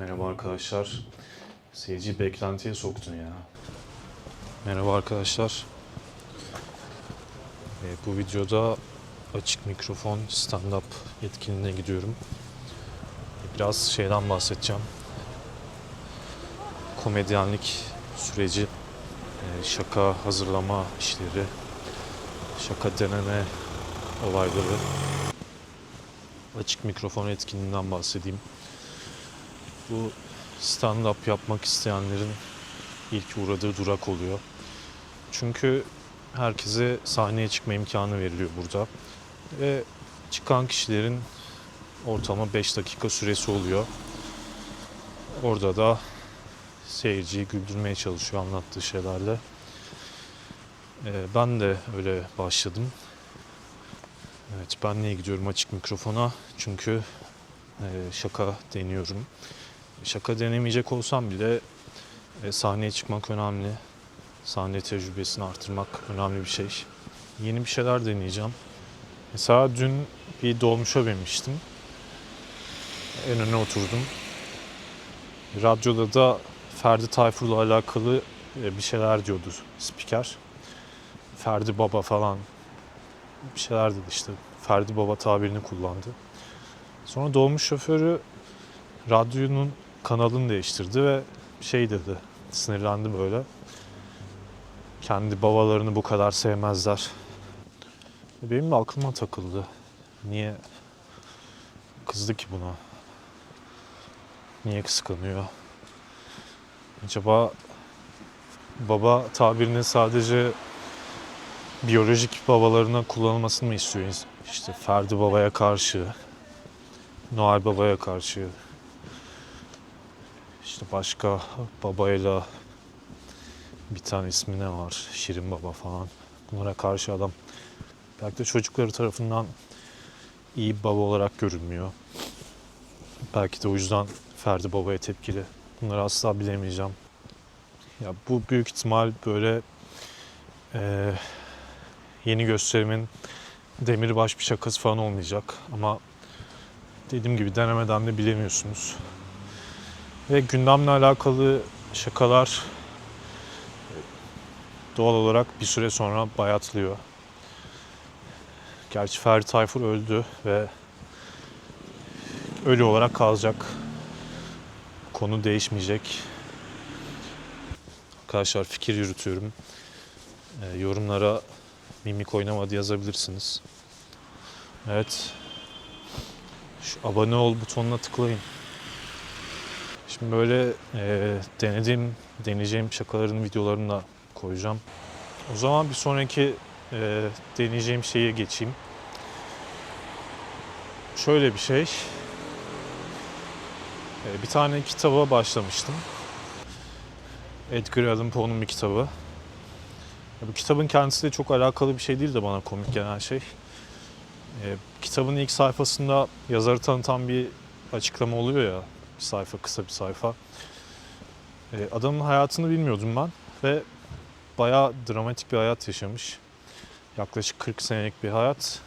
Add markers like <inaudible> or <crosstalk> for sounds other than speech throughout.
Merhaba arkadaşlar. Seyirci beklentiye soktun ya. Merhaba arkadaşlar. Ee, bu videoda açık mikrofon stand-up etkinliğine gidiyorum. Biraz şeyden bahsedeceğim. Komedyenlik süreci, e, şaka hazırlama işleri, şaka deneme olayları. Açık mikrofon etkinliğinden bahsedeyim. Bu stand-up yapmak isteyenlerin ilk uğradığı durak oluyor. Çünkü herkese sahneye çıkma imkanı veriliyor burada. Ve çıkan kişilerin ortalama 5 dakika süresi oluyor. Orada da seyirciyi güldürmeye çalışıyor anlattığı şeylerle. Ee, ben de öyle başladım. Evet ben niye gidiyorum açık mikrofona? Çünkü e, şaka deniyorum. Şaka denemeyecek olsam bile e, sahneye çıkmak önemli. Sahne tecrübesini artırmak önemli bir şey. Yeni bir şeyler deneyeceğim. Mesela dün bir dolmuşa binmiştim. En öne oturdum. Radyoda da Ferdi Tayfur'la alakalı e, bir şeyler diyordu spiker. Ferdi Baba falan bir şeyler dedi işte. Ferdi Baba tabirini kullandı. Sonra dolmuş şoförü radyonun kanalını değiştirdi ve şey dedi. Sinirlendi böyle. Kendi babalarını bu kadar sevmezler. Benim de aklıma takıldı. Niye kızdı ki buna? Niye kıskanıyor? Acaba baba tabirinin sadece biyolojik babalarına kullanılmasını mı istiyor? İşte Ferdi babaya karşı, Noel babaya karşı, işte başka babayla bir tane ismi ne var? Şirin Baba falan. Bunlara karşı adam belki de çocukları tarafından iyi baba olarak görülmüyor. Belki de o yüzden Ferdi Baba'ya tepkili. Bunları asla bilemeyeceğim. Ya bu büyük ihtimal böyle eee, yeni gösterimin demirbaş bir şakası falan olmayacak. Ama dediğim gibi denemeden de bilemiyorsunuz. Ve gündemle alakalı şakalar doğal olarak bir süre sonra bayatlıyor. Gerçi Ferdi Tayfur öldü ve ölü olarak kalacak. Konu değişmeyecek. Arkadaşlar fikir yürütüyorum. Ee, yorumlara mimik oynamadı yazabilirsiniz. Evet. Şu abone ol butonuna tıklayın. Şimdi böyle e, denediğim, deneyeceğim şakaların videolarını da koyacağım. O zaman bir sonraki e, deneyeceğim şeye geçeyim. Şöyle bir şey. E, bir tane kitaba başlamıştım. Edgar Allan Poe'nun bir kitabı. Ya bu kitabın kendisiyle çok alakalı bir şey değil de bana komik gelen şey. E, kitabın ilk sayfasında yazarı tanıtan bir açıklama oluyor ya bir sayfa, kısa bir sayfa. Ee, adamın hayatını bilmiyordum ben ve bayağı dramatik bir hayat yaşamış. Yaklaşık 40 senelik bir hayat.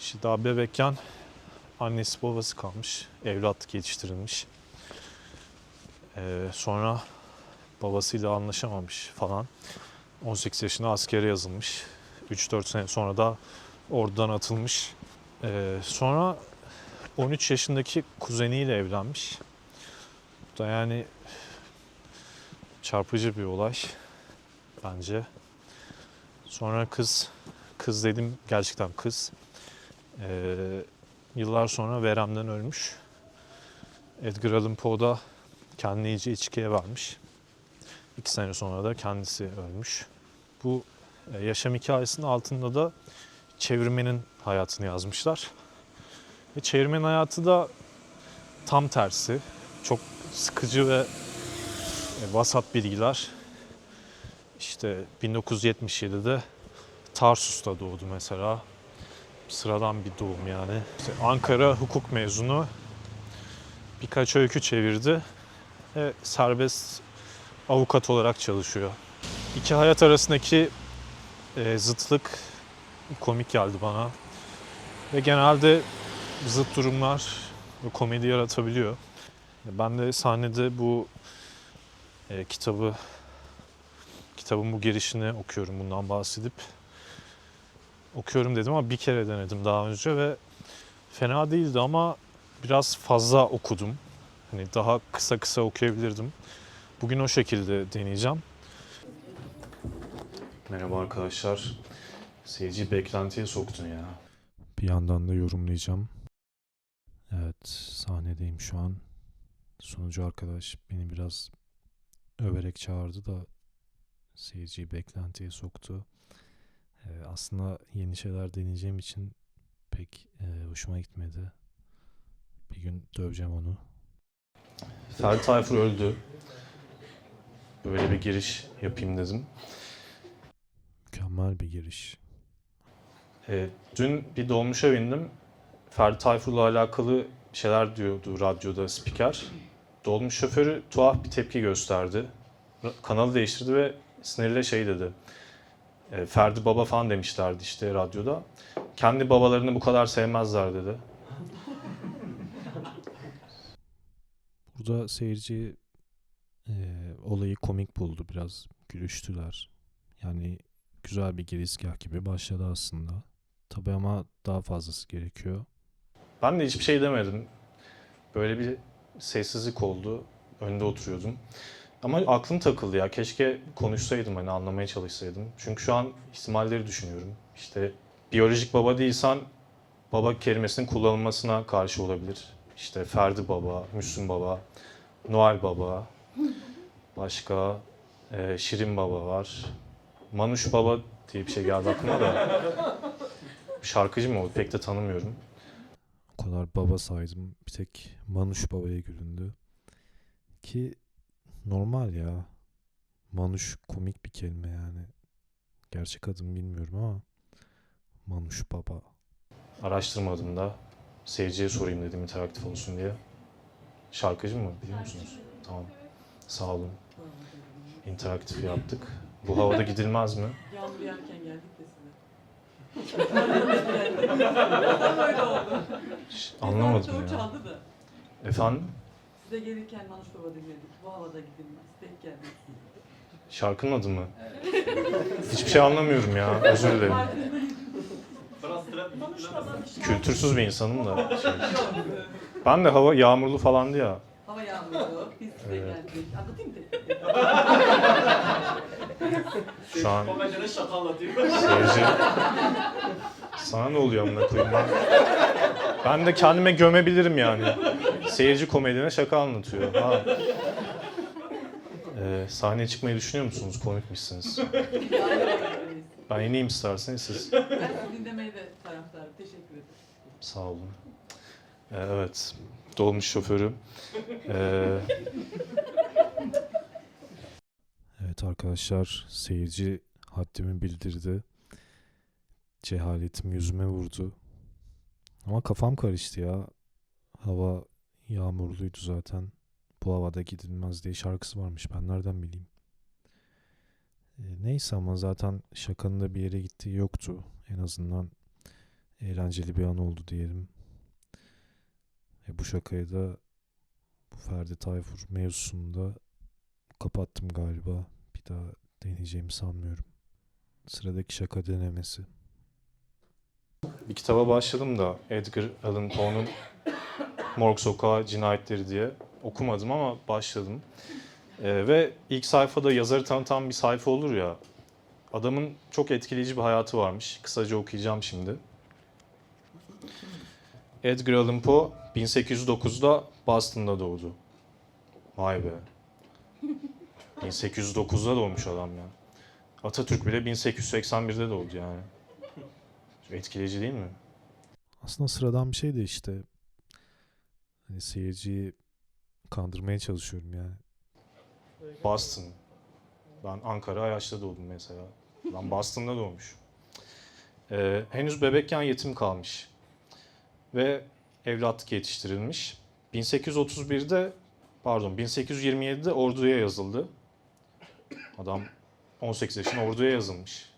İşte daha bebekken annesi babası kalmış, evlatlık yetiştirilmiş. Ee, sonra babasıyla anlaşamamış falan. 18 yaşında askere yazılmış. 3-4 sene sonra da oradan atılmış. Ee, sonra 13 yaşındaki kuzeniyle evlenmiş. Bu da yani çarpıcı bir olay bence. Sonra kız, kız dedim gerçekten kız. Ee, yıllar sonra veremden ölmüş. Edgar Allan Poe da kendini iyice içkiye vermiş. İki sene sonra da kendisi ölmüş. Bu e, yaşam hikayesinin altında da çevirmenin hayatını yazmışlar. Ve çevirmenin hayatı da tam tersi. Çok sıkıcı ve e, vasat bilgiler. İşte 1977'de Tarsus'ta doğdu mesela. Sıradan bir doğum yani. İşte Ankara hukuk mezunu. Birkaç öykü çevirdi. Ve serbest avukat olarak çalışıyor. İki hayat arasındaki e, zıtlık komik geldi bana. Ve genelde zıt durumlar ve komedi yaratabiliyor. Ben de sahnede bu e, kitabı kitabın bu girişini okuyorum bundan bahsedip okuyorum dedim ama bir kere denedim daha önce ve fena değildi ama biraz fazla okudum. Hani daha kısa kısa okuyabilirdim. Bugün o şekilde deneyeceğim. Merhaba arkadaşlar. Seyirci beklentiye soktun ya. Bir yandan da yorumlayacağım. Sahnedeyim şu an. Sunucu arkadaş beni biraz överek çağırdı da seyirciyi beklentiye soktu. Ee, aslında yeni şeyler deneyeceğim için pek e, hoşuma gitmedi. Bir gün döveceğim onu. Ferdi Tayfur öldü. Böyle bir giriş yapayım dedim. Mükemmel bir giriş. E, dün bir dolmuşa bindim. Ferdi Tayfur'la alakalı şeyler diyordu radyoda spiker. Dolmuş şoförü tuhaf bir tepki gösterdi. Kanalı değiştirdi ve sinirle şey dedi. E, Ferdi Baba falan demişlerdi işte radyoda. Kendi babalarını bu kadar sevmezler dedi. Burada seyirci e, olayı komik buldu biraz. Gülüştüler. Yani güzel bir girizgah gibi başladı aslında. Tabii ama daha fazlası gerekiyor. Ben de hiçbir şey demedim. Böyle bir sessizlik oldu. Önde oturuyordum. Ama aklım takıldı ya. Keşke konuşsaydım hani anlamaya çalışsaydım. Çünkü şu an ihtimalleri düşünüyorum. İşte biyolojik baba değilsen baba kelimesinin kullanılmasına karşı olabilir. İşte Ferdi Baba, Müslüm Baba, Noel Baba, başka e, Şirin Baba var. Manuş Baba diye bir şey geldi aklıma da. Şarkıcı mı o? Pek de tanımıyorum. O kadar baba saydım. Bir tek Manuş Baba'ya gülündü. Ki normal ya. Manuş komik bir kelime yani. Gerçek adını bilmiyorum ama Manuş Baba. Araştırmadım da seyirciye sorayım dedim interaktif olsun diye. Şarkıcı mı biliyor musunuz? Tamam. Sağ olun. İnteraktif yaptık. Bu havada gidilmez mi? Yağmur. Tam öyle oldu. Şş, Anlamadım Çoğu ya. çaldı da. Efendim? Size gelirken Manuş Baba dinledik. Bu havada gidilmez. Tek geldik. Şarkının adı mı? Hiçbir şey anlamıyorum ya. Özür dilerim. Manuş Baba bir şey Kültürsüz bir insanım da. Ben de hava yağmurlu falandı ya. Hava yağmurdu. Biz <laughs> size Evet. geldik. Anlatayım mı? <laughs> Şu an Komedine şaka anlatıyor. seyirci... Sana ne oluyor amına koyayım ben? Ben de kendime gömebilirim yani. Seyirci komedine şaka anlatıyor. Ha. Ee, sahneye çıkmayı düşünüyor musunuz? Komikmişsiniz. <laughs> Ben ineyim isterseniz siz. Ben sizi dinlemeye de taraftarım. Teşekkür ederim. Sağ olun. Ee, evet. Dolmuş şoförü. Ee, Evet arkadaşlar seyirci haddimi bildirdi. Cehaletim yüzüme vurdu. Ama kafam karıştı ya. Hava yağmurluydu zaten. Bu havada gidilmez diye şarkısı varmış. Ben nereden bileyim? Ee, neyse ama zaten şakanın da bir yere gittiği yoktu. En azından eğlenceli bir an oldu diyelim. E, bu şakayı da bu Ferdi Tayfur mevzusunda kapattım galiba. Bir daha deneyeceğimi sanmıyorum. Sıradaki şaka denemesi. Bir kitaba başladım da Edgar Allan Poe'nun Morg Sokağı Cinayetleri diye okumadım ama başladım. Ee, ve ilk sayfada yazarı tanıtan bir sayfa olur ya. Adamın çok etkileyici bir hayatı varmış. Kısaca okuyacağım şimdi. Edgar Allan Poe 1809'da Boston'da doğdu. Vay be. 1809'da doğmuş adam ya. Atatürk bile 1881'de doğdu yani. Etkileyici değil mi? Aslında sıradan bir şey de işte. Hani seyirciyi kandırmaya çalışıyorum yani. Boston. Ben Ankara Ayaş'ta doğdum mesela. Ben Boston'da doğmuş. Ee, henüz bebekken yetim kalmış. Ve evlatlık yetiştirilmiş. 1831'de pardon 1827'de orduya yazıldı. Adam 18 yaşında orduya yazılmış.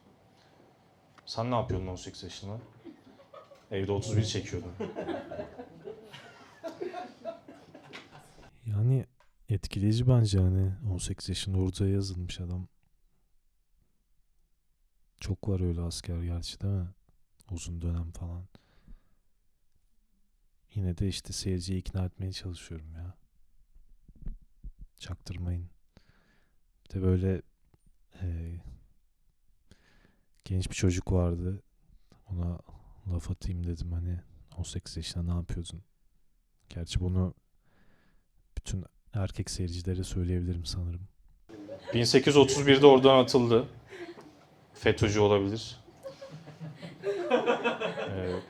Sen ne yapıyordun 18 yaşında? Evde 31 çekiyordun. Yani Etkileyici bence hani 18 yaşında orduya yazılmış adam. Çok var öyle asker gerçi değil mi? Uzun dönem falan. Yine de işte seyirciyi ikna etmeye çalışıyorum ya. Çaktırmayın. Bir de böyle eee, genç bir çocuk vardı. Ona laf atayım dedim hani 18 yaşında ne yapıyordun? Gerçi bunu bütün erkek seyircilere söyleyebilirim sanırım. 1831'de oradan atıldı. FETÖ'cü olabilir. <laughs> Ee,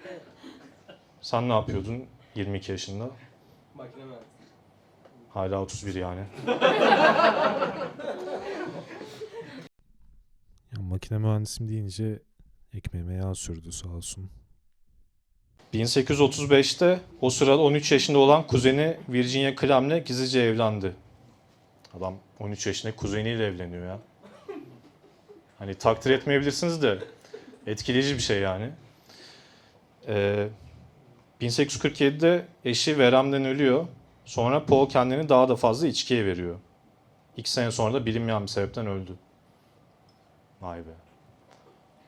sen ne yapıyordun 22 yaşında? Makine mühendisi. Hala 31 yani. ya makine mühendisim deyince ekmeğime yağ sürdü sağ olsun. 1835'te o sırada 13 yaşında olan kuzeni Virginia Clem'le gizlice evlendi. Adam 13 yaşında kuzeniyle evleniyor ya. Hani takdir etmeyebilirsiniz de etkileyici bir şey yani. Ee, 1847'de eşi veremden ölüyor. Sonra Paul kendini daha da fazla içkiye veriyor. İki sene sonra da bilinmeyen bir sebepten öldü. Vay be.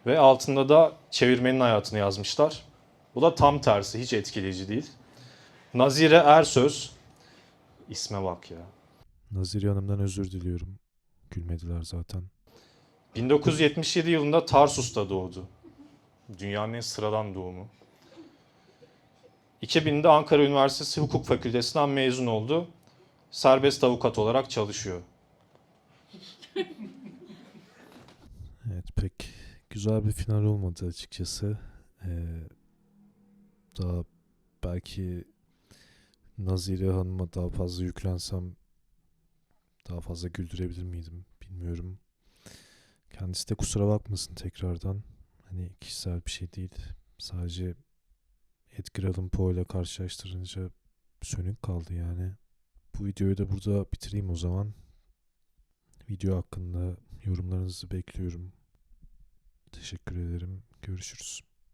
Ve altında da çevirmenin hayatını yazmışlar. Bu da tam tersi, hiç etkileyici değil. Nazire Ersöz. İsme bak ya. Nazire Hanım'dan özür diliyorum. Gülmediler zaten. 1977 yılında Tarsus'ta doğdu. Dünyanın en sıradan doğumu. 2000'de Ankara Üniversitesi Hukuk Fakültesinden mezun oldu. Serbest avukat olarak çalışıyor. <laughs> Evet pek güzel bir final olmadı açıkçası. Ee, daha belki Nazire Hanım'a daha fazla yüklensem daha fazla güldürebilir miydim bilmiyorum. Kendisi de kusura bakmasın tekrardan. Hani kişisel bir şey değil. Sadece Edgar Allan Poe ile karşılaştırınca sönük kaldı yani. Bu videoyu da burada bitireyim o zaman. Video hakkında yorumlarınızı bekliyorum. Teşekkür ederim. Görüşürüz.